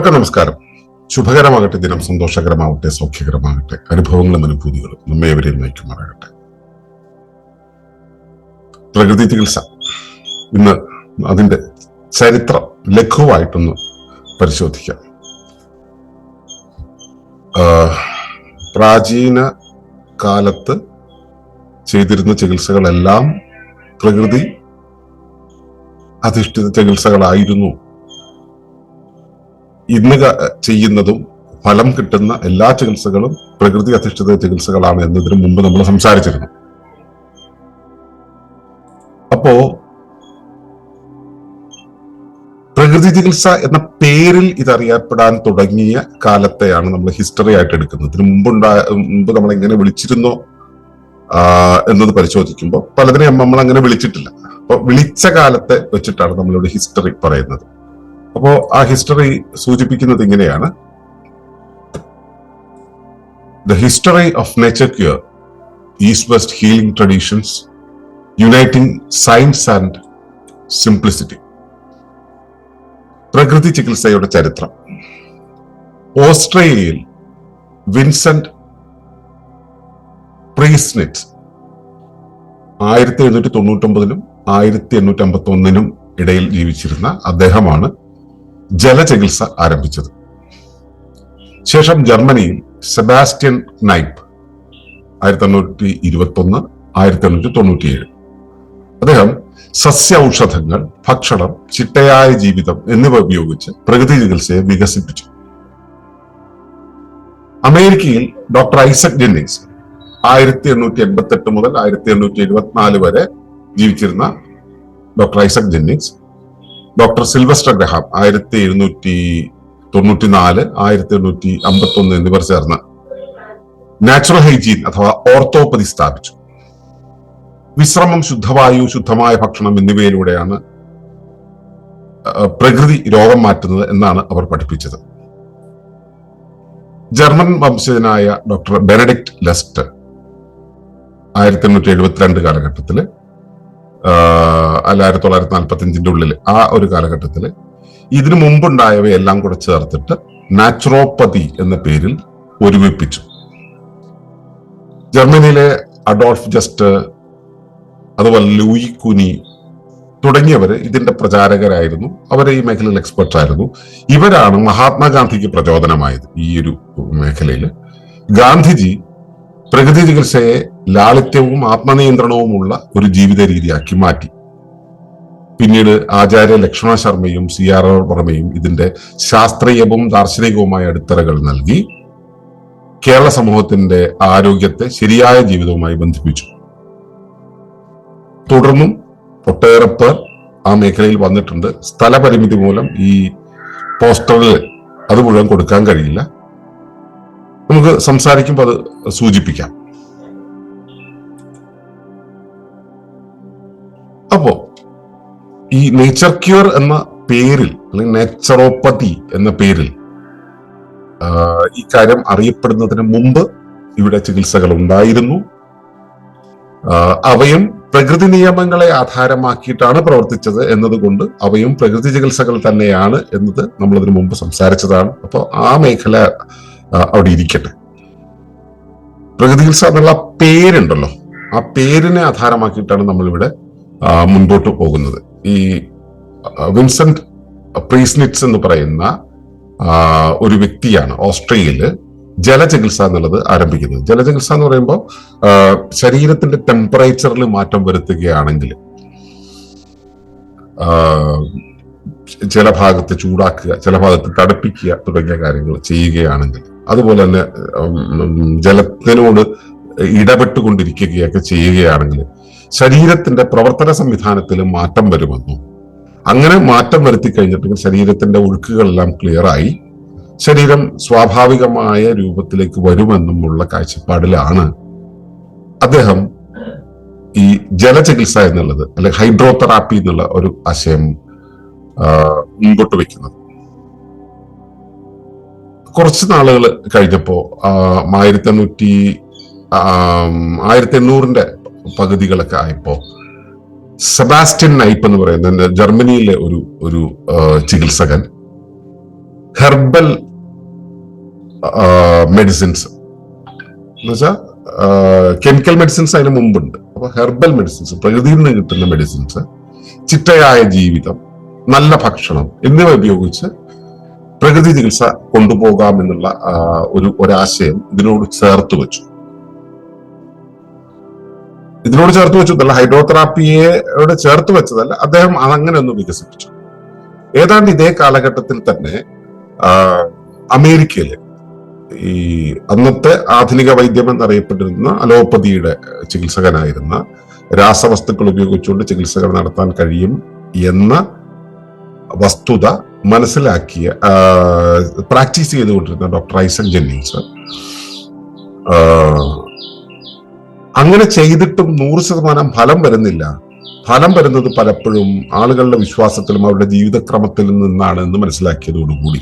ഏവർക്കും നമസ്കാരം. ശുഭകരമാകട്ടെ ദിനം സന്തോഷകരമാകട്ടെ സൗഖ്യകരമാകട്ടെ അനുഭവങ്ങളും അനുഭൂതികളും നമ്മെ എവരെയും നയിക്കുമാറാകട്ടെ. പ്രകൃതി ചികിത്സ. ഇന്ന് അതിന്റെ ചരിത്രം ലഘുവായിട്ടൊന്ന് പരിശോധിക്കാം. പ്രാചീന കാലത്ത് ചെയ്തിരുന്ന ചികിത്സകളെല്ലാം പ്രകൃതി അധിഷ്ഠിത ചികിത്സകളായിരുന്നു. ഇന്ന് ചെയ്യുന്നതും ഫലം കിട്ടുന്ന എല്ലാ ചികിത്സകളും പ്രകൃതി അധിഷ്ഠിത ചികിത്സകളാണ് എന്നതിന് മുമ്പ് നമ്മൾ സംസാരിച്ചിരുന്നു. അപ്പോ പ്രകൃതി ചികിത്സ എന്ന പേരിൽ ഇതറിയപ്പെടാൻ തുടങ്ങിയ കാലത്തെയാണ് നമ്മൾ ഹിസ്റ്ററി ആയിട്ട് എടുക്കുന്നത്. ഇതിനു മുമ്പുണ്ടായ മുമ്പ് നമ്മൾ എങ്ങനെ വിളിച്ചിരുന്നോ എന്നത് പരിശോധിക്കുമ്പോൾ പലതിനെയും നമ്മൾ അങ്ങനെ വിളിച്ചിട്ടില്ല. അപ്പൊ വിളിച്ച കാലത്തെ വെച്ചിട്ടാണ് നമ്മളിവിടെ ഹിസ്റ്ററി പറയുന്നത്. അപ്പോ ആ ഹിസ്റ്ററി സൂചിപ്പിക്കുന്നത് ഇങ്ങനെയാണ്. The history of nature cure east west healing traditions uniting science and simplicity പ്രകൃതി ചികിത്സയുടെ ചരിത്രം. ഓസ്ട്രേലിയയിൽ വിൻസെന്റ് പ്രീസ്നെറ്റ് ആയിരത്തി എണ്ണൂറ്റി തൊണ്ണൂറ്റൊമ്പതിനും ആയിരത്തി എണ്ണൂറ്റി അമ്പത്തി ഒന്നിനും ഇടയിൽ ജീവിച്ചിരുന്ന അദ്ദേഹമാണ്. ജലചികിത്സ ആരംഭിച്ചത്. ശേഷം ജർമ്മനിയിൽ സെബാസ്റ്റ്യൻ നൈപ്പ് ആയിരത്തി എണ്ണൂറ്റി ഇരുപത്തി ഒന്ന് ആയിരത്തി എണ്ണൂറ്റി തൊണ്ണൂറ്റിയേഴ് അദ്ദേഹം സസ്യ ഔഷധങ്ങൾ ഭക്ഷണം ചിട്ടയായ ജീവിതം എന്നിവ ഉപയോഗിച്ച് പ്രകൃതി ചികിത്സയെ വികസിപ്പിച്ചു. അമേരിക്കയിൽ ഡോക്ടർ ഐസക് ജെന്നിങ്സ് ആയിരത്തി എണ്ണൂറ്റി എൺപത്തി എട്ട് മുതൽ ആയിരത്തി എണ്ണൂറ്റി എഴുപത്തിനാല് വരെ ജീവിച്ചിരുന്ന doctor Isaac Jennings doctor Sylvester Graham ആയിരത്തി എഴുന്നൂറ്റി തൊണ്ണൂറ്റി നാല് ആയിരത്തി എണ്ണൂറ്റി അമ്പത്തി ഒന്ന് എന്നിവർ ചേർന്ന് നാച്ചുറൽ ഹൈജീൻ അഥവാ ഓർത്തോപ്പതി സ്ഥാപിച്ചു. വിശ്രമം ശുദ്ധവായു ശുദ്ധമായ ഭക്ഷണം എന്നിവയിലൂടെയാണ് പ്രകൃതി രോഗം മാറ്റുന്നത് എന്നാണ് അവർ പഠിപ്പിച്ചത്. ജർമ്മൻ വംശജനായ ഡോക്ടർ ബെനഡിക്ട് ലെസ്റ്റർ ആയിരത്തി എണ്ണൂറ്റി എഴുപത്തിരണ്ട് കാലഘട്ടത്തിൽ അല്ല ആയിരത്തി തൊള്ളായിരത്തി നാൽപ്പത്തിയഞ്ചിന്റെ ഉള്ളിൽ ആ ഒരു കാലഘട്ടത്തിൽ ഇതിനു മുമ്പുണ്ടായവയെല്ലാം കൂടെ ചേർത്തിട്ട് നാച്ചുറോപ്പതി എന്ന പേരിൽ ഒരുമിപ്പിച്ചു. ജർമ്മനിയിലെ അഡോൾഫ് ജസ്റ്റ് അതുപോലെ ലൂയി കുനി തുടങ്ങിയവര് ഇതിന്റെ പ്രചാരകരായിരുന്നു. അവരെ ഈ മേഖലയിൽ എക്സ്പെർട്ട് ആയിരുന്നു. ഇവരാണ് മഹാത്മാഗാന്ധിക്ക് പ്രചോദനമായത് ഈ ഒരു മേഖലയിൽ ഗാന്ധിജി പ്രകൃതി ചികിത്സയെ ലാളിത്യവും ആത്മനിയന്ത്രണവുമുള്ള ഒരു ജീവിത രീതിയാക്കി മാറ്റി. പിന്നീട് ആചാര്യ ലക്ഷ്മണ ശർമ്മയും സി ആർ ആർ വർമ്മയും ഇതിന്റെ ശാസ്ത്രീയവും ദാർശനികവുമായ അടിത്തറകൾ നൽകി കേരള സമൂഹത്തിന്റെ ആരോഗ്യത്തെ ശരിയായ ജീവിതവുമായി ബന്ധിപ്പിച്ചു. തുടർന്നും ഒട്ടേറെ പേർ ആ മേഖലയിൽ വന്നിട്ടുണ്ട്. സ്ഥലപരിമിതി മൂലം ഈ പോസ്റ്ററിൽ അത് മുഴുവൻ കൊടുക്കാൻ കഴിയില്ല. നമുക്ക് സംസാരിക്കുമ്പോൾ അത് സൂചിപ്പിക്കാം. അപ്പോ ഈ നേച്ചർ ക്യൂർ എന്ന പേരിൽ അല്ലെങ്കിൽ നേച്ചറോപ്പതി എന്ന പേരിൽ ഈ കാര്യം അറിയപ്പെടുന്നതിന് മുമ്പ് ഇവിടെ ചികിത്സകൾ ഉണ്ടായിരുന്നു. അവയും പ്രകൃതി നിയമങ്ങളെ ആധാരമാക്കിയിട്ടാണ് പ്രവർത്തിച്ചത് എന്നതുകൊണ്ട് അവയും പ്രകൃതി ചികിത്സകൾ തന്നെയാണ് എന്നത് നമ്മൾ അതിനു മുമ്പ് സംസാരിച്ചതാണ്. അപ്പോൾ ആ മേഖല അവിടെ ഇരിക്കട്ടെ. പ്രകൃതി ചികിത്സ എന്നുള്ള പേരുണ്ടല്ലോ. ആ പേരിനെ ആധാരമാക്കിയിട്ടാണ് നമ്മളിവിടെ മുൻപോട്ട് പോകുന്നത്. ഈ വിൻസെന്റ് പ്രീസ്നിറ്റ്സ് എന്ന് പറയുന്ന ഒരു വ്യക്തിയാണ് ഓസ്ട്രേലിയയിൽ ജലചികിത്സ എന്നുള്ളത് ആരംഭിക്കുന്നത്. ജലചികിത്സ എന്ന് പറയുമ്പോൾ ശരീരത്തിന്റെ ടെമ്പറേച്ചറിൽ മാറ്റം വരുത്തുകയാണെങ്കിൽ ചില ഭാഗത്ത് ചൂടാക്കുക ചില ഭാഗത്ത് തണുപ്പിക്കുക തുടങ്ങിയ കാര്യങ്ങൾ ചെയ്യുകയാണെങ്കിൽ അതുപോലെ തന്നെ ജലത്തിനോട് ഇടപെട്ടുകൊണ്ടിരിക്കുകയൊക്കെ ചെയ്യുകയാണെങ്കിൽ ശരീരത്തിന്റെ പ്രവർത്തന സംവിധാനത്തിൽ മാറ്റം വരുമെന്നും അങ്ങനെ മാറ്റം വരുത്തി കഴിഞ്ഞിട്ടുണ്ടെങ്കിൽ ശരീരത്തിന്റെ ഒഴുക്കുകളെല്ലാം ക്ലിയറായി ശരീരം സ്വാഭാവികമായ രൂപത്തിലേക്ക് വരുമെന്നുമുള്ള കാഴ്ചപ്പാടിലാണ് അദ്ദേഹം ഈ ജലചികിത്സ എന്നുള്ളത് അല്ലെങ്കിൽ ഹൈഡ്രോതെറാപ്പി എന്നുള്ള ഒരു ആശയം മുൻപോട്ട് വെക്കുന്നത്. കുറച്ച് നാളുകൾ കഴിഞ്ഞപ്പോ ആ, ആയിരത്തി എണ്ണൂറ്റി ആയിരത്തി എണ്ണൂറിന്റെ പകുതികളൊക്കെ ആയപ്പോ സെബാസ്റ്റ്യൻ നൈപ്പ് എന്ന് പറയുന്ന ജർമ്മനിയിലെ ഒരു ഒരു ചികിത്സകൻ ഹെർബൽ മെഡിസിൻസ്. എന്നുവെച്ചാ കെമിക്കൽ മെഡിസിൻസ് അതിന് മുമ്പുണ്ട്. അപ്പൊ ഹെർബൽ മെഡിസിൻസ് പ്രകൃതിയിൽ നിന്ന് കിട്ടുന്ന മെഡിസിൻസ് ചിട്ടയായ ജീവിതം നല്ല ഭക്ഷണം എന്നിവ ഉപയോഗിച്ച് പ്രകൃതി ചികിത്സ കൊണ്ടുപോകാം എന്നുള്ള ഒരു ഒരാശയം ഇതിനോട് ചേർത്ത് വെച്ചു. ഇതിനോട് ചേർത്ത് വെച്ചതല്ല ഹൈഡ്രോതെറാപ്പിയോട് ചേർത്ത് വെച്ചതല്ല അദ്ദേഹം അതങ്ങനെ ഒന്ന് വികസിപ്പിച്ചു. ഏതാണ്ട് ഇതേ കാലഘട്ടത്തിൽ തന്നെ അമേരിക്കയിൽ ഈ അന്നത്തെ ആധുനിക വൈദ്യം എന്നറിയപ്പെട്ടിരുന്ന അലോപ്പതിയുടെ ചികിത്സകനായിരുന്ന രാസവസ്തുക്കൾ ഉപയോഗിച്ചുകൊണ്ട് ചികിത്സകൾ നടത്താൻ കഴിയും എന്ന വസ്തുത മനസ്സിലാക്കിയ പ്രാക്ടീസ് ചെയ്തുകൊണ്ടിരുന്ന ഡോക്ടർ ഐസൻ ജെന്നിങ്സ് അങ്ങനെ ചെയ്തിട്ടും നൂറ് ശതമാനം ഫലം വരുന്നില്ല. ഫലം വരുന്നത് പലപ്പോഴും ആളുകളുടെ വിശ്വാസത്തിലും അവരുടെ ജീവിതക്രമത്തിൽ നിന്നാണ് എന്ന് മനസ്സിലാക്കിയതോടുകൂടി.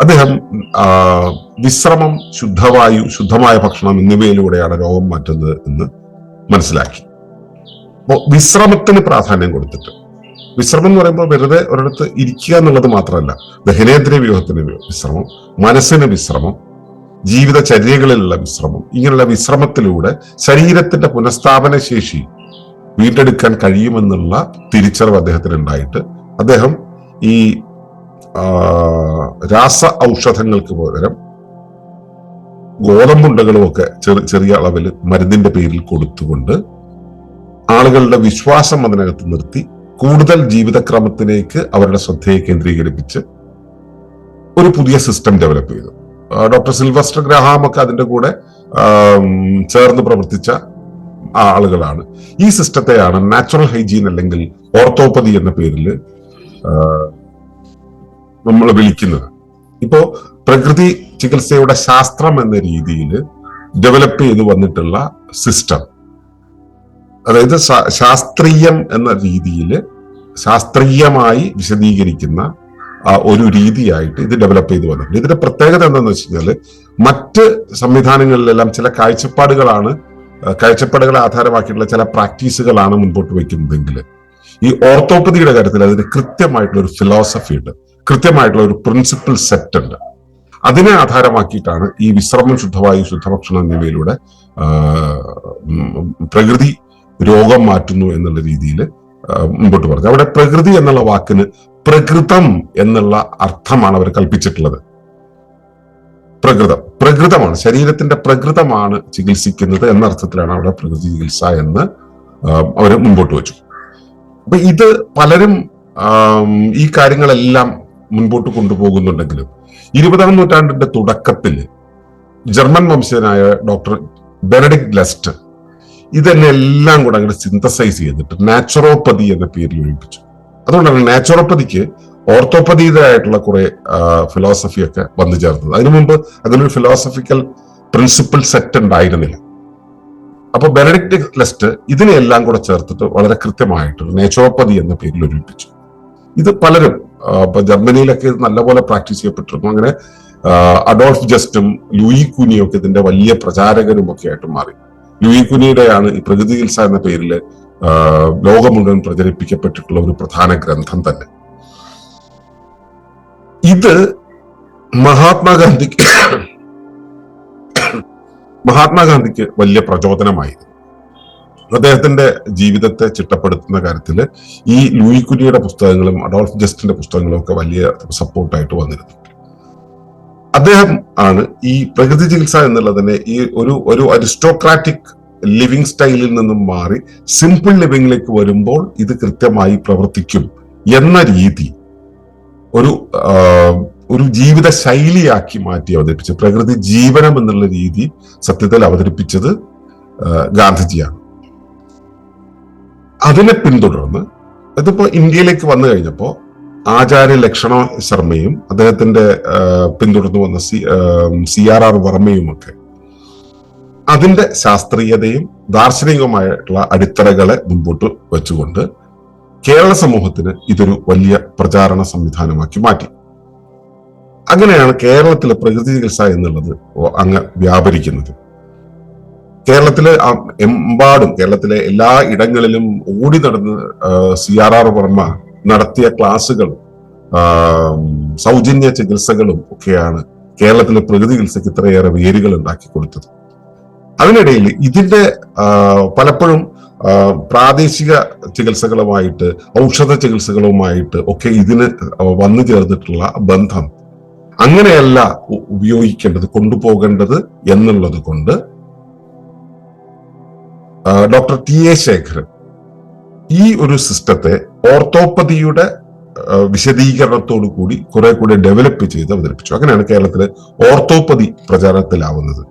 അദ്ദേഹം വിശ്രമം ശുദ്ധവായു ശുദ്ധമായ ഭക്ഷണം എന്നിവയിലൂടെയാണ് രോഗം മാറ്റുന്നത് എന്ന് മനസ്സിലാക്കി. അപ്പോ വിശ്രമത്തിന് പ്രാധാന്യം കൊടുത്തിട്ട്. വിശ്രമം എന്ന് പറയുമ്പോൾ വെറുതെ ഒരിടത്ത് ഇരിക്കുക എന്നുള്ളത് മാത്രമല്ല ദഹനേന്ദ്രിയ വ്യൂഹത്തിന് വിശ്രമം മനസ്സിന് വിശ്രമം ജീവിതചര്യകളിലുള്ള വിശ്രമം ഇങ്ങനെയുള്ള വിശ്രമത്തിലൂടെ ശരീരത്തിന്റെ പുനഃസ്ഥാപന ശേഷി വീണ്ടെടുക്കാൻ കഴിയുമെന്നുള്ള തിരിച്ചറിവ് അദ്ദേഹത്തിന് ഉണ്ടായിട്ട് അദ്ദേഹം ഈ രാസ ഔഷധങ്ങൾക്ക് പകരം ഗോതമ്പുണ്ടകളും ഒക്കെ ചെറു ചെറിയ അളവിൽ മരുന്നിന്റെ പേരിൽ കൊടുത്തുകൊണ്ട് ആളുകളുടെ വിശ്വാസം അതിനകത്ത് നിർത്തി കൂടുതൽ ജീവിതക്രമത്തിലേക്ക് അവരുടെ ശ്രദ്ധയെ കേന്ദ്രീകരിപ്പിച്ച് ഒരു പുതിയ സിസ്റ്റം ഡെവലപ്പ് ചെയ്തു. ഡോക്ടർ സിൽവസ്റ്റർ ഗ്രഹാം ഒക്കെ അതിന്റെ കൂടെ ചേർന്ന് പ്രവർത്തിച്ച ആളുകളാണ്. ഈ സിസ്റ്റത്തെയാണ് നാച്ചുറൽ ഹൈജീൻ അല്ലെങ്കിൽ ഓർത്തോപ്പതി എന്ന പേരിൽ നമ്മൾ വിളിക്കുന്നത്. ഇപ്പോ പ്രകൃതി ചികിത്സയുടെ ശാസ്ത്രം എന്ന രീതിയിൽ ഡെവലപ്പ് ചെയ്തു വന്നിട്ടുള്ള സിസ്റ്റം. അതായത് ശാസ്ത്രീയം എന്ന രീതിയിൽ ശാസ്ത്രീയമായി വിശദീകരിക്കുന്ന ഒരു രീതിയായിട്ട് ഇത് ഡെവലപ്പ് ചെയ്തു വന്നിട്ടുണ്ട്. ഇതിന്റെ പ്രത്യേകത എന്താണെന്ന് വെച്ച് കഴിഞ്ഞാൽ മറ്റ് സംവിധാനങ്ങളിലെല്ലാം ചില കാഴ്ചപ്പാടുകളാണ് കാഴ്ചപ്പാടുകളെ ആധാരമാക്കിയിട്ടുള്ള ചില പ്രാക്ടീസുകളാണ് മുൻപോട്ട് വയ്ക്കുന്നതെങ്കിൽ ഈ ഓർത്തോപ്പതിയുടെ കാര്യത്തിൽ അതിന് കൃത്യമായിട്ടുള്ള ഒരു ഫിലോസഫി ഉണ്ട്. കൃത്യമായിട്ടുള്ള ഒരു പ്രിൻസിപ്പിൾ സെറ്റ് ഉണ്ട്. അതിനെ ആധാരമാക്കിയിട്ടാണ് ഈ വിശ്രമം ശുദ്ധവായു ശുദ്ധഭക്ഷണം എന്നിവയിലൂടെ പ്രകൃതി രോഗം മാറ്റുന്നു എന്നുള്ള രീതിയിൽ മുമ്പോട്ട് പറഞ്ഞു. അവിടെ പ്രകൃതി എന്നുള്ള വാക്കിന് പ്രകൃതം എന്നുള്ള അർത്ഥമാണ് അവർ കൽപ്പിച്ചിട്ടുള്ളത്. പ്രകൃതം. പ്രകൃതമാണ്. ശരീരത്തിന്റെ പ്രകൃതമാണ് ചികിത്സിക്കുന്നത് എന്ന അർത്ഥത്തിലാണ് അവിടെ പ്രകൃതി ചികിത്സ എന്ന് അവർ മുമ്പോട്ട് വെച്ചു. അപ്പൊ ഇത് പലരും ഈ കാര്യങ്ങളെല്ലാം മുൻപോട്ട് കൊണ്ടുപോകുന്നുണ്ടെങ്കിലും ഇരുപതാം നൂറ്റാണ്ടിന്റെ തുടക്കത്തിൽ ജർമ്മൻ വംശജനായ ഡോക്ടർ ബെനഡിക് ലെസ്റ്റ് ഇതെന്നെ എല്ലാം കൂടെ അങ്ങോട്ട് സിന്തസൈസ് ചെയ്തിട്ട് നാച്ചുറോപ്പതി എന്ന പേരിൽ ഒഴിപ്പിച്ചു. അതുകൊണ്ടാണ് നാച്ചുറോപ്പതിക്ക് ഓർത്തോപ്പതിയുടേതായിട്ടുള്ള കുറെ ഫിലോസഫി ഒക്കെ വന്നു ചേർന്നത്. അതിനു മുമ്പ് അതിനൊരു ഫിലോസഫിക്കൽ പ്രിൻസിപ്പിൾ സെറ്റ് ഉണ്ടായിരുന്നില്ല. അപ്പൊ ബെനഡിക്ട് ലെസ്റ്റ് ഇതിനെല്ലാം കൂടെ ചേർത്തിട്ട് വളരെ കൃത്യമായിട്ട് നാച്ചുറോപ്പതി എന്ന പേരിൽ ഒരുമിപ്പിച്ചു. ഇത് പലരും ഇപ്പൊ ജർമ്മനിയിലൊക്കെ ഇത് നല്ലപോലെ പ്രാക്ടീസ് ചെയ്യപ്പെട്ടിരുന്നു. അങ്ങനെ അഡോൾഫ് ജസ്റ്റും ലൂയി കുനിയും ഒക്കെ ഇതിന്റെ വലിയ പ്രചാരകരും ഒക്കെ ആയിട്ട് മാറി. ലൂയി കുനിയുടെയാണ് ഈ പ്രകൃതി ചികിത്സ എന്ന പേരിൽ ലോകം മുഴുവൻ പ്രചരിപ്പിക്കപ്പെട്ടിട്ടുള്ള ഒരു പ്രധാന ഗ്രന്ഥം തന്നെ. ഇത് മഹാത്മാഗാന്ധിക്ക് മഹാത്മാഗാന്ധിക്ക് വലിയ പ്രചോദനമായിരുന്നു. അദ്ദേഹത്തിന്റെ ജീവിതത്തെ ചിട്ടപ്പെടുത്തുന്ന കാര്യത്തിൽ ഈ ലൂയി പുസ്തകങ്ങളും അഡോൾഫ് ജസ്റ്റിന്റെ പുസ്തകങ്ങളും ഒക്കെ വലിയ സപ്പോർട്ടായിട്ട് വന്നിരുന്നു. അദ്ദേഹം ആണ് ഈ പ്രകൃതി ചികിത്സ എന്നുള്ളതിനെ ഈ ഒരു ഒരു അരിസ്റ്റോക്രാറ്റിക് ലിവിങ് സ്റ്റൈലിൽ നിന്നും മാറി സിമ്പിൾ ലിവിങ്ങിലേക്ക് വരുമ്പോൾ ഇത് കൃത്യമായി പ്രവർത്തിക്കും എന്ന രീതി ഒരു ഒരു ജീവിത ശൈലിയാക്കി മാറ്റി അവതരിപ്പിച്ചു. പ്രകൃതി ജീവനം എന്നുള്ള രീതി സത്യത്തിൽ അവതരിപ്പിച്ചത് ഗാന്ധിജിയാണ്. അതിനെ പിന്തുടർന്ന് അതിപ്പോ ഇന്ത്യയിലേക്ക് വന്നു കഴിഞ്ഞപ്പോ ആചാര്യ ലക്ഷണ ശർമ്മയും അദ്ദേഹത്തിന്റെ പിന്തുടർന്നു വന്ന സി സി ആർ ആർ വർമ്മയും ഒക്കെ അതിന്റെ ശാസ്ത്രീയതയും ദാർശനികവുമായിട്ടുള്ള അടിത്തറകളെ മുമ്പോട്ട് വെച്ചുകൊണ്ട് കേരള സമൂഹത്തിന് ഇതൊരു വലിയ പ്രചാരണ സംവിധാനമാക്കി മാറ്റി. അങ്ങനെയാണ് കേരളത്തിലെ പ്രകൃതി ചികിത്സ എന്നുള്ളത് അങ്ങ് വ്യാപരിക്കുന്നത്. കേരളത്തിലെ എമ്പാടും കേരളത്തിലെ എല്ലാ ഇടങ്ങളിലും ഓടി നടന്ന് സി ആർ ആർ വർമ്മ നടത്തിയ ക്ലാസ്സുകളും സൗജന്യ ചികിത്സകളും ഒക്കെയാണ് കേരളത്തിലെ പ്രകൃതി ചികിത്സയ്ക്ക് ഇത്രയേറെ വേരുകൾ ഉണ്ടാക്കി കൊടുത്തത്. അതിനിടയിൽ ഇതിന്റെ പലപ്പോഴും പ്രാദേശിക ചികിത്സകളുമായിട്ട് ഔഷധ ചികിത്സകളുമായിട്ട് ഒക്കെ ഇതിന് വന്നു ചേർന്നിട്ടുള്ള ബന്ധം അങ്ങനെയല്ല ഉപയോഗിക്കേണ്ടത് കൊണ്ടുപോകേണ്ടത് എന്നുള്ളത് കൊണ്ട് ഡോക്ടർ ടി എ ശേഖരൻ ഈ ഒരു സിസ്റ്റത്തെ ഓർത്തോപ്പതിയുടെ വിശദീകരണത്തോടു കൂടി കുറെ കൂടി ഡെവലപ്പ് ചെയ്ത് അവതരിപ്പിച്ചു. അങ്ങനെയാണ് കേരളത്തിലെ ഓർത്തോപ്പതി പ്രചാരത്തിലാവുന്നത്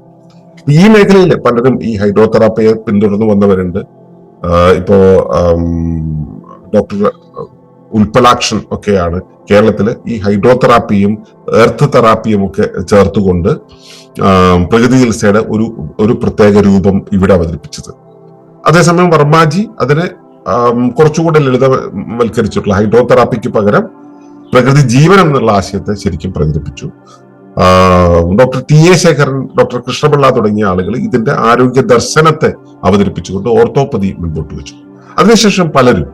ഈ മേഖലയിൽ പലരും ഈ ഹൈഡ്രോതെറാപ്പിയെ പിന്തുടർന്ന് വന്നവരുണ്ട്. ഇപ്പോ ഡോക്ടർ ഉൽപ്പലാക്ഷൻ ഒക്കെയാണ് കേരളത്തിൽ ഈ ഹൈഡ്രോതെറാപ്പിയും എർത്ത് തെറാപ്പിയും ഒക്കെ ചേർത്തുകൊണ്ട് പ്രകൃതി ചികിത്സയുടെ ഒരു ഒരു പ്രത്യേക രൂപം ഇവിടെ അവതരിപ്പിച്ചത്. അതേസമയം വർമാജി അതിനെ കുറച്ചുകൂടെ ലളിതവൽക്കരിച്ചിട്ടുള്ള ഹൈഡ്രോതെറാപ്പിക്ക് പകരം പ്രകൃതി ജീവനം എന്നുള്ള ആശയത്തെ ശരിക്കും പ്രചരിപ്പിച്ചു doctor T A Sekharan doctor Krishna Pillai തുടങ്ങിയ ആളുകൾ ഇതിന്റെ ആരോഗ്യ ദർശനത്തെ അവതരിപ്പിച്ചുകൊണ്ട് ഓർത്തോപ്പതി മുൻപോട്ട് വെച്ചു. അതിനുശേഷം പലരും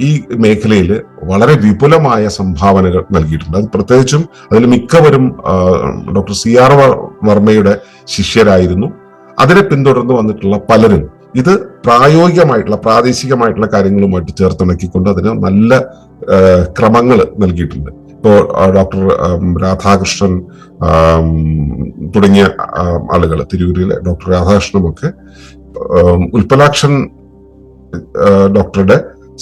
ഈ മേഖലയിൽ വളരെ വിപുലമായ സംഭാവനകൾ നൽകിയിട്ടുണ്ട്. അത് പ്രത്യേകിച്ചും അതിൽ മിക്കവരും ഡോക്ടർ സി ആർ വർമ്മയുടെ ശിഷ്യരായിരുന്നു. അതിനെ പിന്തുടർന്ന് വന്നിട്ടുള്ള പലരും ഇത് പ്രായോഗികമായിട്ടുള്ള പ്രാദേശികമായിട്ടുള്ള കാര്യങ്ങളുമായിട്ട് ചേർത്തിണക്കിക്കൊണ്ട് അതിന് നല്ല ക്രമങ്ങൾ നൽകിയിട്ടുണ്ട്. ഇപ്പോൾ ഡോക്ടർ രാധാകൃഷ്ണൻ തുടങ്ങിയ ആളുകൾ തിരൂരിലെ ഡോക്ടർ രാധാകൃഷ്ണനൊക്കെ ഉൽപ്പലാക്ഷൻ ഡോക്ടറുടെ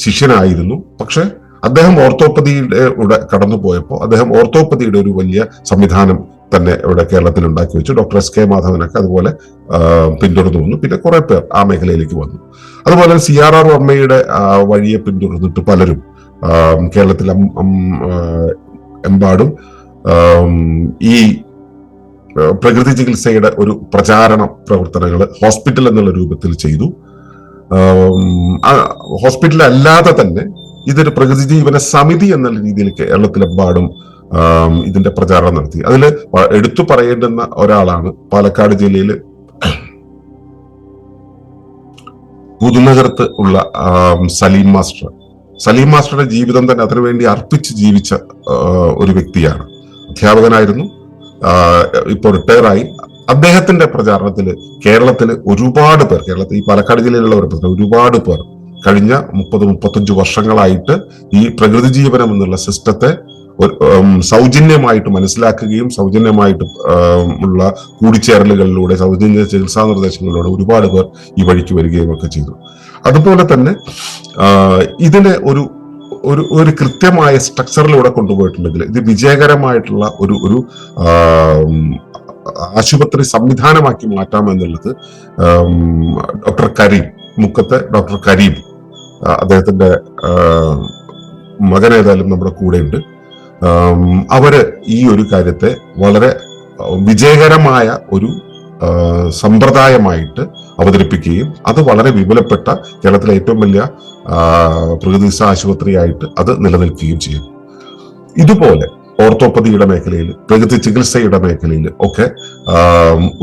ശിഷ്യനായിരുന്നു. പക്ഷെ അദ്ദേഹം ഓർത്തോപ്പതിയുടെ കൂടെ കടന്നുപോയപ്പോൾ അദ്ദേഹം ഓർത്തോപ്പതിയുടെ ഒരു വലിയ സംവിധാനം തന്നെ ഇവിടെ കേരളത്തിൽ ഉണ്ടാക്കി വെച്ചു. ഡോക്ടർ എസ് കെ മാധവനൊക്കെ അതുപോലെ പിന്തുടർന്നു വന്നു. പിന്നെ കുറെ പേർ ആ മേഖലയിലേക്ക് വന്നു. അതുപോലെ സി ആർ ആർ വർമ്മയുടെ വഴിയെ പിന്തുടർന്നിട്ട് പലരും കേരളത്തിൽ എമ്പാടും ഈ പ്രകൃതി ചികിത്സയുടെ ഒരു പ്രചാരണ പ്രവർത്തനങ്ങൾ ഹോസ്പിറ്റൽ എന്നുള്ള രൂപത്തിൽ ചെയ്തു. ഹോസ്പിറ്റൽ അല്ലാതെ തന്നെ ഇതൊരു പ്രകൃതി ജീവന സമിതി എന്നുള്ള രീതിയിൽ കേരളത്തിലെമ്പാടും ഇതിന്റെ പ്രചാരണം നടത്തി. അതിൽ എടുത്തു പറയേണ്ടുന്ന ഒരാളാണ് പാലക്കാട് ജില്ലയിൽ പുതുനഗരത്ത് ഉള്ള സലീം മാസ്റ്റർ. സലീം മാസ്റ്ററുടെ ജീവിതം തന്നെ അതിനുവേണ്ടി അർപ്പിച്ച് ജീവിച്ച ഒരു വ്യക്തിയാണ്. അധ്യാപകനായിരുന്നു. ഇപ്പോൾ റിട്ടയറായി. അദ്ദേഹത്തിന്റെ പ്രചാരണത്തിൽ കേരളത്തിൽ ഒരുപാട് പേർ കേരളത്തിൽ ഈ പാലക്കാട് ജില്ലയിലുള്ളവർ ഒരുപാട് പേർ കഴിഞ്ഞ മുപ്പത് മുപ്പത്തഞ്ച് വർഷങ്ങളായിട്ട് ഈ പ്രകൃതി ജീവനം എന്നുള്ള സിസ്റ്റത്തെ സൗജന്യമായിട്ട് മനസ്സിലാക്കുകയും സൗജന്യമായിട്ട് ഉള്ള കൂടിച്ചേരലുകളിലൂടെ സൗജന്യ ചികിത്സാ നിർദ്ദേശങ്ങളിലൂടെ ഒരുപാട് പേർ ഈ വഴിക്ക് വരികയും ഒക്കെ ചെയ്തു. അതുപോലെ തന്നെ ഇതിനെ ഒരു ഒരു ഒരു കൃത്യമായ സ്ട്രക്ചറിലൂടെ കൊണ്ടുപോയിട്ടുണ്ടെങ്കിൽ ഇത് വിജയകരമായിട്ടുള്ള ഒരു ഒരു ആശുപത്രി സംവിധാനമാക്കി മാറ്റാമെന്നുള്ളത് ഡോക്ടർ കരീം മുക്കത്തെ ഡോക്ടർ കരീം അദ്ദേഹത്തിന്റെ മകനേതായാലും നമ്മുടെ കൂടെയുണ്ട്. അവർ ഈ ഒരു കാര്യത്തെ വളരെ വിജയകരമായ ഒരു സമ്പ്രദായമായിട്ട് അവതരിപ്പിക്കുകയും അത് വളരെ വിപുലപ്പെട്ട കേരളത്തിലെ ഏറ്റവും വലിയ പ്രകൃതി ആശുപത്രിയായിട്ട് അത് നിലനിൽക്കുകയും ചെയ്യും. ഇതുപോലെ ഓർത്തോപ്പതിയുടെ മേഖലയിൽ പ്രകൃതി ചികിത്സയുടെ മേഖലയിൽ ഒക്കെ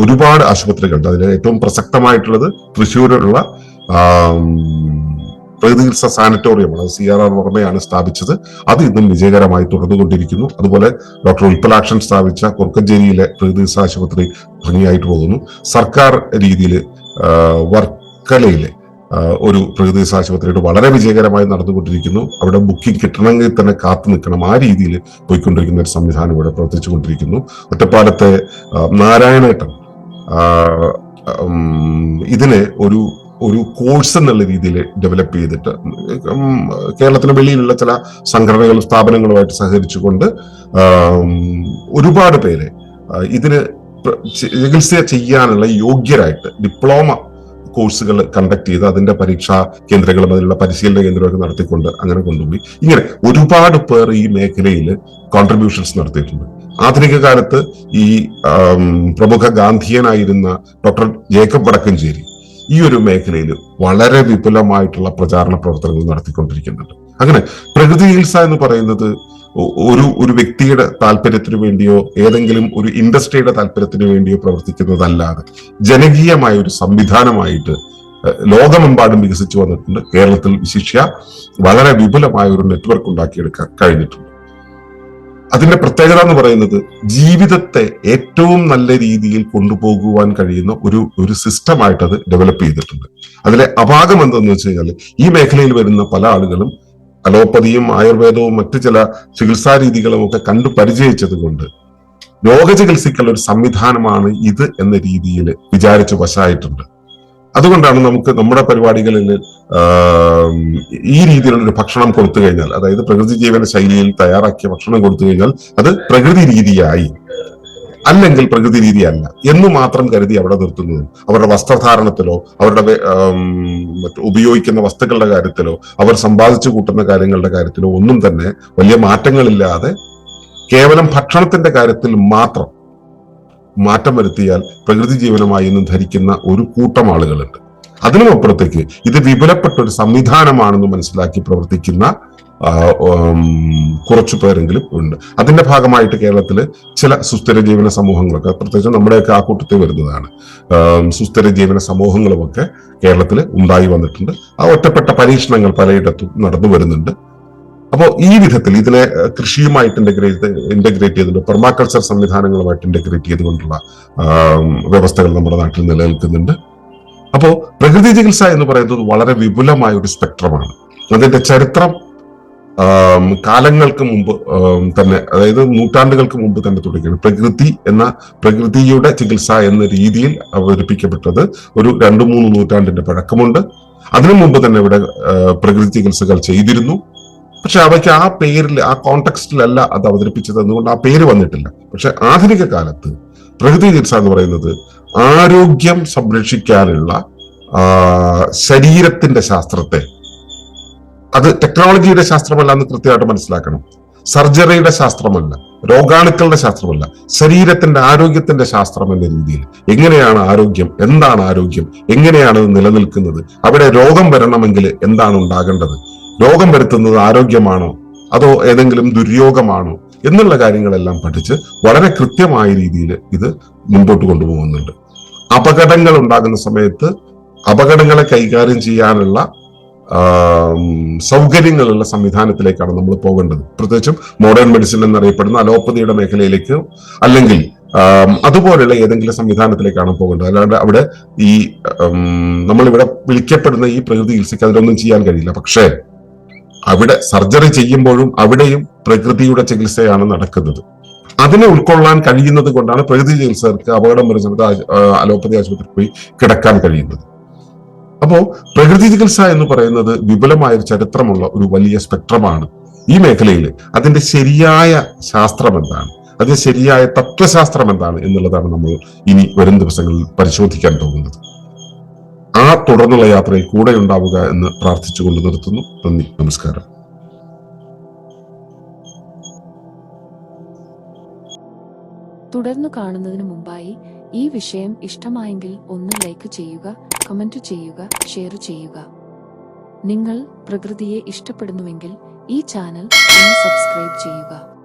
ഒരുപാട് ആശുപത്രികളുണ്ട്. അതിൽ ഏറ്റവും പ്രസക്തമായിട്ടുള്ളത് തൃശ്ശൂരിലുള്ള ആം, സാനിറ്റോറിയം അതായത് സി ആർ ആർ വർമ്മയാണ് സ്ഥാപിച്ചത്. അത് ഇന്നും വിജയകരമായി തുടർന്നുകൊണ്ടിരിക്കുന്നു. അതുപോലെ ഡോക്ടർ ഉൽപ്പലാക്ഷൻ സ്ഥാപിച്ച കൊർക്കഞ്ചേരിയിലെ പ്രകൃതിചികിത്സ ആശുപത്രി ഭംഗിയായിട്ട് പോകുന്നു. സർക്കാർ രീതിയിൽ വർക്കലയിലെ ഒരു പ്രകൃതി ചികിത്സ ആശുപത്രിയുടെ വളരെ വിജയകരമായി നടന്നുകൊണ്ടിരിക്കുന്നു. അവിടെ ബുക്കിംഗ് കിട്ടണമെങ്കിൽ തന്നെ കാത്തു നിൽക്കണം. ആ രീതിയിൽ പോയിക്കൊണ്ടിരിക്കുന്ന ഒരു സംവിധാനം ഇവിടെ പ്രവർത്തിച്ചുകൊണ്ടിരിക്കുന്നു. ഒറ്റപ്പാലത്തെ നാരായണേട്ടൻ ഇതിന് ഒരു ഒരു കോഴ്സ് എന്നുള്ള രീതിയിൽ ഡെവലപ്പ് ചെയ്തിട്ട് കേരളത്തിന് വെളിയിലുള്ള ചില സംഘടനകളും സ്ഥാപനങ്ങളുമായിട്ട് സഹകരിച്ചുകൊണ്ട് ഒരുപാട് പേരെ ഇതിന് ചികിത്സ ചെയ്യാനുള്ള യോഗ്യരായിട്ട് ഡിപ്ലോമ കോഴ്സുകൾ കണ്ടക്ട് ചെയ്ത് അതിന്റെ പരീക്ഷാ കേന്ദ്രങ്ങളും അതിനുള്ള പരിശീലന കേന്ദ്രമൊക്കെ നടത്തിക്കൊണ്ട് അങ്ങനെ കൊണ്ടുപോയി. ഇങ്ങനെ ഒരുപാട് പേർ ഈ മേഖലയിൽ കോൺട്രിബ്യൂഷൻസ് നടത്തിയിട്ടുണ്ട്. ആധുനിക കാലത്ത് ഈ പ്രമുഖ ഗാന്ധിയനായിരുന്ന ഡോക്ടർ ജേക്കബ് വടക്കഞ്ചേരി ഈ ഒരു മേഖലയിൽ വളരെ വിപുലമായിട്ടുള്ള പ്രചാരണ പ്രവർത്തനങ്ങൾ നടത്തിക്കൊണ്ടിരിക്കുന്നുണ്ട്. അങ്ങനെ പ്രകൃതി ചികിത്സ എന്ന് പറയുന്നത് ഒരു ഒരു വ്യക്തിയുടെ താല്പര്യത്തിന് വേണ്ടിയോ ഏതെങ്കിലും ഒരു ഇൻഡസ്ട്രിയുടെ താല്പര്യത്തിന് വേണ്ടിയോ പ്രവർത്തിക്കുന്നതല്ലാതെ ജനകീയമായ ഒരു സംവിധാനമായിട്ട് ലോകമെമ്പാടും വികസിച്ചു വന്നിട്ടുണ്ട്. കേരളത്തിൽ വിശിഷ്യ വളരെ വിപുലമായ ഒരു നെറ്റ്വർക്ക് ഉണ്ടാക്കിയെടുക്കാൻ കഴിഞ്ഞിട്ടുണ്ട്. അതിന്റെ പ്രത്യേകത എന്ന് പറയുന്നത് ജീവിതത്തെ ഏറ്റവും നല്ല രീതിയിൽ കൊണ്ടുപോകുവാൻ കഴിയുന്ന ഒരു ഒരു സിസ്റ്റമായിട്ട് അത് ഡെവലപ്പ് ചെയ്തിട്ടുണ്ട്. അതിലെ അപാകം എന്തെന്ന് വെച്ച് കഴിഞ്ഞാൽ ഈ മേഖലയിൽ വരുന്ന പല ആളുകളും അലോപ്പതിയും ആയുർവേദവും മറ്റു ചില ചികിത്സാ രീതികളും ഒക്കെ കണ്ടു പരിചയിച്ചത് കൊണ്ട് രോഗചികിത്സയ്ക്കുള്ള ഒരു സംവിധാനമാണ് ഇത് എന്ന രീതിയിൽ വിചാരിച്ച് വശമായിട്ടുണ്ട് അതുകൊണ്ടാണ് നമുക്ക് നമ്മുടെ പരിപാടികളിൽ ഈ രീതിയിലുള്ള ഒരു ഭക്ഷണം കൊടുത്തു കഴിഞ്ഞാൽ അതായത് പ്രകൃതി ജീവന ശൈലിയിൽ തയ്യാറാക്കിയ ഭക്ഷണം കൊടുത്തു കഴിഞ്ഞാൽ അത് പ്രകൃതി രീതിയായി അല്ലെങ്കിൽ പ്രകൃതി രീതിയല്ല എന്ന് മാത്രം കരുതി അവിടെ നിർത്തുന്നത് അവരുടെ വസ്ത്രധാരണത്തിലോ അവരുടെ ഉപയോഗിക്കുന്ന വസ്തുക്കളുടെ കാര്യത്തിലോ അവർ സമ്പാദിച്ചു കൂട്ടുന്ന കാര്യങ്ങളുടെ കാര്യത്തിലോ ഒന്നും തന്നെ വലിയ മാറ്റങ്ങളില്ലാതെ കേവലം ഭക്ഷണത്തിന്റെ കാര്യത്തിൽ മാത്രം മാറ്റം വരുത്തിയാൽ പ്രകൃതി ജീവനമായി എന്ന് ധരിക്കുന്ന ഒരു കൂട്ടം ആളുകളുണ്ട്. അതിനും അപ്പുറത്തേക്ക് ഇത് വിപുലപ്പെട്ട ഒരു സംവിധാനമാണെന്ന് മനസ്സിലാക്കി പ്രവർത്തിക്കുന്ന കുറച്ചു പേരെങ്കിലും ഉണ്ട്. അതിന്റെ ഭാഗമായിട്ട് കേരളത്തിൽ ചില സുസ്ഥിര ജീവന സമൂഹങ്ങളൊക്കെ പ്രത്യേകിച്ച് നമ്മുടെയൊക്കെ ആ കൂട്ടത്തിൽ വരുന്നതാണ്. സുസ്ഥിര ജീവന സമൂഹങ്ങളുമൊക്കെ കേരളത്തിൽ ഉണ്ടായി വന്നിട്ടുണ്ട്. ആ ഒറ്റപ്പെട്ട പരീക്ഷണങ്ങൾ പലയിടത്തും നടന്നു വരുന്നുണ്ട്. അപ്പോൾ ഈ വിധത്തിൽ ഇതിനെ കൃഷിയുമായിട്ട് ഇന്റഗ്രേറ്റ് ഇന്റഗ്രേറ്റ് ചെയ്തുകൊണ്ട് പെർമാകൾച്ചർ സംവിധാനങ്ങളുമായിട്ട് ഇന്റഗ്രേറ്റ് ചെയ്തുകൊണ്ടുള്ള വ്യവസ്ഥകൾ നമ്മുടെ നാട്ടിൽ നിലനിൽക്കുന്നുണ്ട്. അപ്പോൾ പ്രകൃതി ചികിത്സ എന്ന് പറയുന്നത് വളരെ വിപുലമായ ഒരു സ്പെക്ട്രമാണ്. അതിന്റെ ചരിത്രം കാലങ്ങൾക്ക് മുമ്പ് തന്നെ അതായത് നൂറ്റാണ്ടുകൾക്ക് മുമ്പ് തന്നെ തുടങ്ങിയാണ് പ്രകൃതി എന്ന പ്രകൃതിയുടെ ചികിത്സ എന്ന രീതിയിൽ അവതരിപ്പിക്കപ്പെട്ടത് ഒരു രണ്ടു മൂന്ന് നൂറ്റാണ്ടിന്റെ പഴക്കമുണ്ട്. അതിനു മുമ്പ് തന്നെ ഇവിടെ പ്രകൃതി ചികിത്സകൾ ചെയ്തിരുന്നു. പക്ഷെ അവയ്ക്ക് ആ പേരിൽ ആ കോണ്ടെക്സ്റ്റിലല്ല അത് അവതരിപ്പിച്ചത്. അതുകൊണ്ട് ആ പേര് വന്നിട്ടില്ല. പക്ഷെ ആധുനിക കാലത്ത് പ്രകൃതി ചികിത്സ എന്ന് പറയുന്നത് ആരോഗ്യം സംരക്ഷിക്കാനുള്ള ശരീരത്തിന്റെ ശാസ്ത്രത്തെ. അത് ടെക്നോളജിയുടെ ശാസ്ത്രമല്ല എന്ന് കൃത്യമായിട്ട് മനസ്സിലാക്കണം. സർജറിയുടെ ശാസ്ത്രമല്ല രോഗാണുക്കളുടെ ശാസ്ത്രമല്ല ശരീരത്തിന്റെ ആരോഗ്യത്തിന്റെ ശാസ്ത്രം എന്ന രീതിയിൽ. എങ്ങനെയാണ് ആരോഗ്യം എന്താണ് ആരോഗ്യം എങ്ങനെയാണ് നിലനിൽക്കുന്നത് അവിടെ രോഗം വരണമെങ്കിൽ എന്താണ് ഉണ്ടാകേണ്ടത് രോഗം വരുത്തുന്നത് ആരോഗ്യമാണോ? അതോ ഏതെങ്കിലും ദുര്യോഗമാണോ? എന്നുള്ള കാര്യങ്ങളെല്ലാം പഠിച്ച് വളരെ കൃത്യമായ രീതിയിൽ ഇത് മുമ്പോട്ട് കൊണ്ടുപോകുന്നുണ്ട്. അപകടങ്ങൾ ഉണ്ടാകുന്ന സമയത്ത് അപകടങ്ങളെ കൈകാര്യം ചെയ്യാനുള്ള സൗകര്യങ്ങളുള്ള സംവിധാനത്തിലേക്കാണ് നമ്മൾ പോകേണ്ടത്. പ്രത്യേകിച്ചും മോഡേൺ മെഡിസിൻ എന്നറിയപ്പെടുന്ന അലോപ്പതിയുടെ മേഖലയിലേക്ക് അല്ലെങ്കിൽ അതുപോലെയുള്ള ഏതെങ്കിലും സംവിധാനത്തിലേക്കാണ് പോകേണ്ടത്. അല്ലാണ്ട് അവിടെ ഈ നമ്മളിവിടെ വിളിക്കപ്പെടുന്ന ഈ പ്രകൃതി ചികിത്സയ്ക്ക് അതിലൊന്നും ചെയ്യാൻ കഴിയില്ല. പക്ഷേ അവിടെ സർജറി ചെയ്യുമ്പോഴും അവിടെയും പ്രകൃതിയുടെ ചികിത്സയാണ് നടക്കുന്നത്. അതിനെ ഉൾക്കൊള്ളാൻ കഴിയുന്നത് കൊണ്ടാണ് പ്രകൃതി ചികിത്സകർക്ക് അപകടം വരുന്ന അലോപ്പതി ആശുപത്രിയിൽ പോയി കിടക്കാൻ കഴിയുന്നത്. അപ്പോ പ്രകൃതി ചികിത്സ എന്ന് പറയുന്നത് വിപുലമായ ഒരു ചരിത്രമുള്ള ഒരു വലിയ സ്പെക്ട്രമാണ്. ഈ മേഖലയിൽ അതിന്റെ ശരിയായ ശാസ്ത്രം എന്താണ്? അതിന്റെ ശരിയായ തത്വശാസ്ത്രം എന്താണ് എന്നുള്ളതാണ് നമ്മൾ ഇനി വരും ദിവസങ്ങളിൽ പരിശോധിക്കാൻ പോകുന്നത്. ആ തുടർന്നുള്ള യാത്രയിൽ കൂടെ ഉണ്ടാവുക എന്ന് പ്രാർത്ഥിച്ചുകൊണ്ട് നിർത്തുന്നു. നന്ദി. നമസ്കാരം. തുടർന്നു കാണുന്നതിന് മുമ്പായി ഈ വിഷയം ഇഷ്ടമായെങ്കിൽ ഒന്ന് ലൈക്ക് ചെയ്യുക കമന്റ് ചെയ്യുക ഷെയർ ചെയ്യുക. നിങ്ങൾ പ്രകൃതിയെ ഇഷ്ടപ്പെടുന്നുവെങ്കിൽ ഈ ചാനൽ ഒന്ന് സബ്സ്ക്രൈബ് ചെയ്യുക.